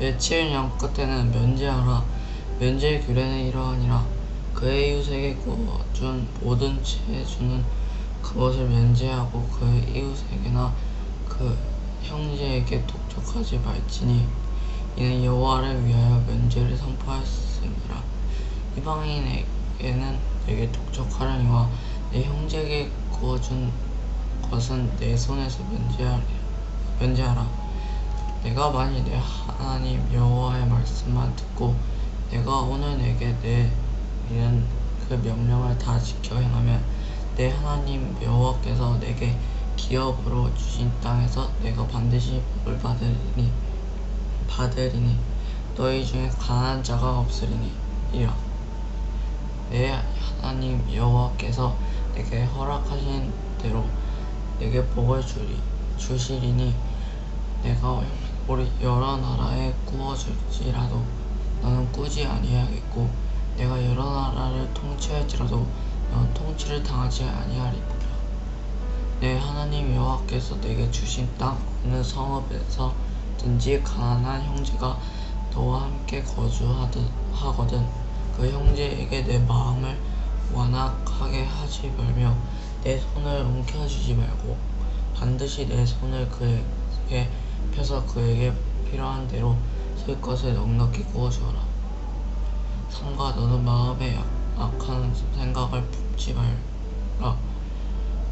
양 끝에는 면제하라. 면제의 규례는 이러하니라. 그의 이웃에게 구워준 모든 채주는 그것을 면제하고 그의 이웃에게나 그 형제에게 독촉하지 말지니 이는 여호와를 위하여 면제를 선포하였음이라. 이방인에게는 내게 독촉하려니와 내 형제에게 구워준 것은 내 손에서 면제하리, 면제하라 내가 만일 내 하나님 여호와의 말씀만 듣고 내가 오늘 내게 내리는 그 명령을 다 지켜 행하면 내 하나님 여호와께서 내게 기업으로 주신 땅에서 내가 반드시 복을 받으리니 받으리니 너희 중에 가난한 자가 없으리니 이라. 내 하나님 여호와께서 내게 허락하신 대로 내게 복을 주리 주시리니 내가 우리 여러 나라에 구워줄지라도 너는 꾸지 아니하겠고 내가 여러 나라를 통치할지라도 너는 통치를 당하지 아니하리라. 내 하나님 여호와께서 내게 주신 땅 어느 성읍에서든지 가난한 형제가 너와 함께 거주하거든 그 형제에게 내 마음을 완악하게 하지 말며 내 손을 움켜쥐지 말고 반드시 내 손을 그에게 펴서 그에게 필요한 대로 쓸 것을 넉넉히 구워주어라. 삼가 너는 마음에 악한 생각을 품지 말라.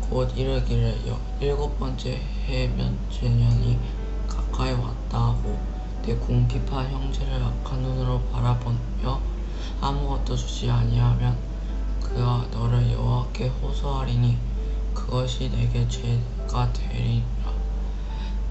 곧 이르기를 여- 일곱 번째 해면 제년이 가까이 왔다 하고 내 궁핍한 형제를 악한 눈으로 바라보며 아무것도 주지 아니하면 그가 너를 여호와께 호소하리니 그것이 내게 죄가 되리라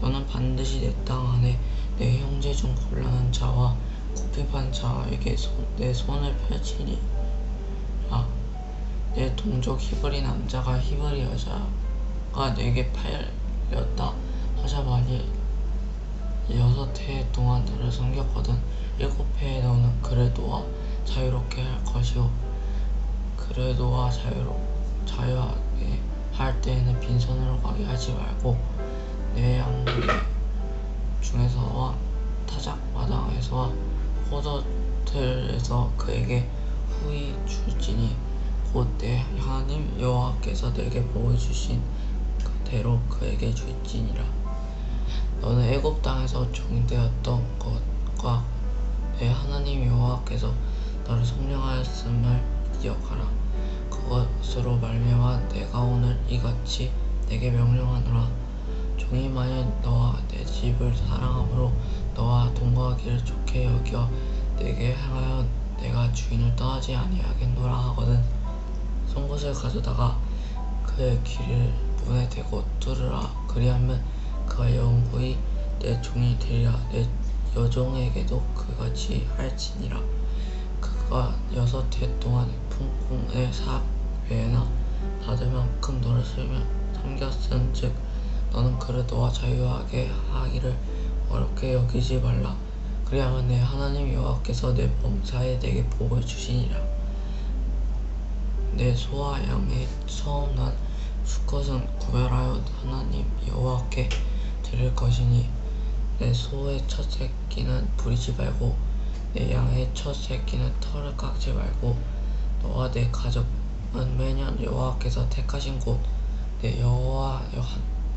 너는 반드시 내 땅 안에 내 형제 중 곤란한 자와 궁핍한 자에게 손- 내 손을 펼치리라 내 동족 히브리 남자가 히브리 여자가 내게 팔렸다 하자마니 여섯 해 동안 너를 섬겼거든 일곱 해에 너는 놓아 자유롭게 할 것이요 그를 놓아 자유로 자유하게 할 때에는 빈손으로 가게 하지 말고 내 양들 중에서와 타작 마당에서와 포도틀에서 그에게 후히 줄지니 곧내 하나님 여호와께서 내게 복을 주신 그대로 그에게 줄지니라. 너는 애굽 땅에서 종되었던 것과 내 하나님 여호와께서 너를 성령하였음을 기억하라. 그것으로 말미암아 내가 오늘 이같이 내게 명령하노라 종이 만일 너와 내 집을 사랑함으로 너와 동거하기를 좋게 여겨 내게 행하여 내가 주인을 떠나지 아니하겠노라 하거든. 송곳을 가져다가 그의 귀를 문에 대고 뚫으라. 그리하면 그가 영구히 내 종이 되리라. 내 여종에게도 그같이 할지니라. 그가 여섯 해 동안 품궁의 사 외에나 받을 만큼 쓰며 섬겼은즉 너는 그를 너와 자유하게 하기를 어렵게 여기지 말라. 그리하면 내 하나님 여호와께서 내 범사에 내게 복을 주시니라. 내 소와 양의 처음 난 수컷은 구별하여 하나님 여호와께 드릴 것이니 내 소의 첫 새끼는 부리지 말고 내 양의 첫 새끼는 털을 깎지 말고 너와 내 가족은 매년 여호와께서 택하신 곳 내 여호와 여-